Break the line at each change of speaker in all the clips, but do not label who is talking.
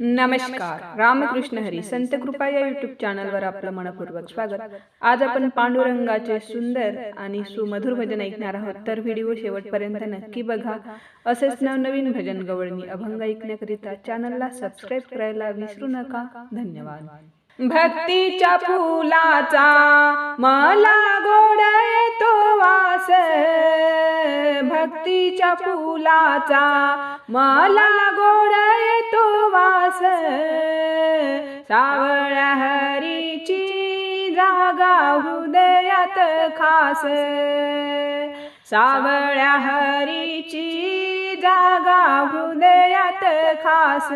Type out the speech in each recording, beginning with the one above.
नमस्कार. रामकृष्ण हरी. संत कृपा या युट्यूब चॅनलवर आपलं मनपूर्वक स्वागत. आज आपण पांडुरंगाचे सुंदर आणि सुमधुर भजन ऐकणार आहोत. तर व्हिडिओ शेवटपर्यंत नक्की बघा. असेच नवनवीन भजन गवळणी अभंग ऐकण्याकरिता चॅनलला सबस्क्राईब करायला विसरू नका. धन्यवाद. भक्तीच्या फुलाचा मला गोड येतो वास. भक्तीच्या फुलाचा मला गोड येतो वास. सावळ्या हरीची जागा हृदयात खास. सावळ्या हरीची जागा हृदयात खास.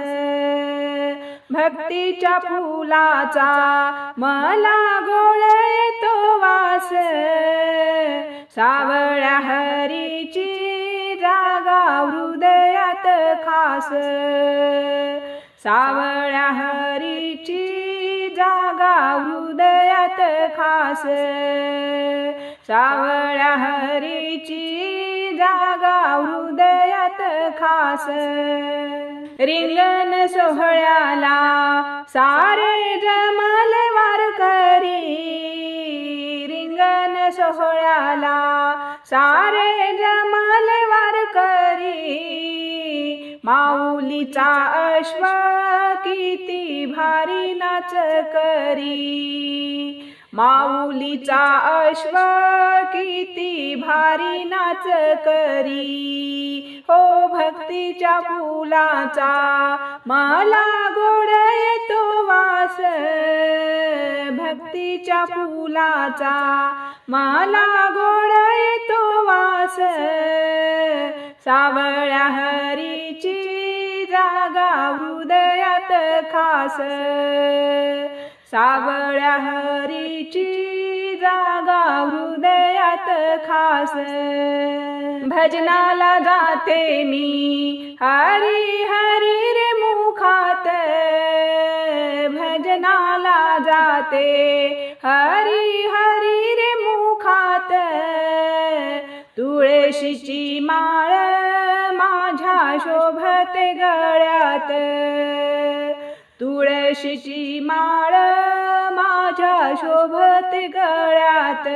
भक्तीच्या फुलाचा मला गोळ येतो वास. सावळ्या हरी खास. सावळ्या हरीची जागा हृदयात खास. सावळ्या हरीची जागा हृदयात खास. रिंगण सोहळ्याला सारे जमल वारकरी रिंगण सोहळ्याला सारे जमल वार माऊलीचा अश्व किती भारी नाच करी. माऊलीचा अश्व किती भारी नाच करी. हो भक्तीच्या फुलाचा मला गोड येतो वास. भक्तीच्या फुलाचा मला गोड येतो वास. सावळ्या हरी जागा हृदयात खास. सावळ्या हरीची जागा हृदयात खास. भजनाला जाते मी हरी हरी रे मुखात. भजनाला जाते हरी हरी रे मुखात. तुळशीची शोभते गळ्यात. तुळशीची माळ माझ्या शोभते गळ्यात.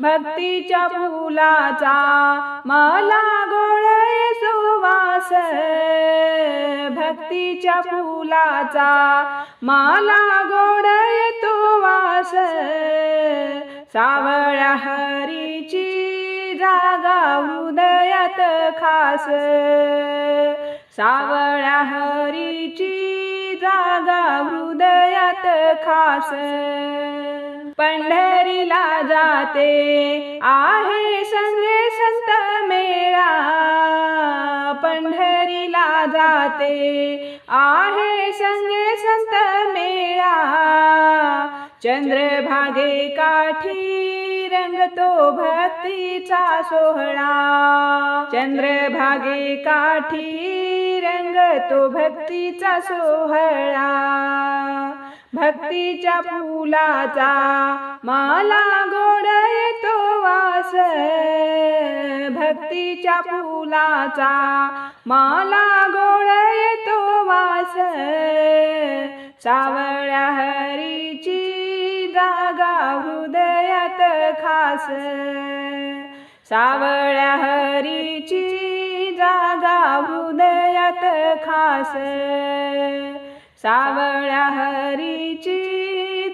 भक्तीच्या फुलाचा मला गोळे सुवास. भक्तीच्या फुलाचा मला गोड येतो वास सावळ्या हरीची हृदयात खास. सावळ्या हरीची जागा हृदयात खास. पंढरीला जाते आहे संगे संत मेळा. पंढरीला जाते आहे संगे संत मेळा. चंद्रभागे काठी रंगतो भक्तीचा सोहळा. चंद्रभागी काठी रंगतो भक्तीचा सोहळा. भक्तीच्या फुलाचा मला गोड येतो वास. भक्तीच्या फुलाचा मला गोड येतो वास. सावळ्या हरीची जागा हृदयात खास. सावळ्या हरीची जागा हृदयात खास. सावळ्या हरीची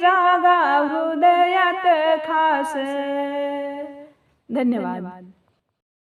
जागा हृदयात खास. धन्यवाद.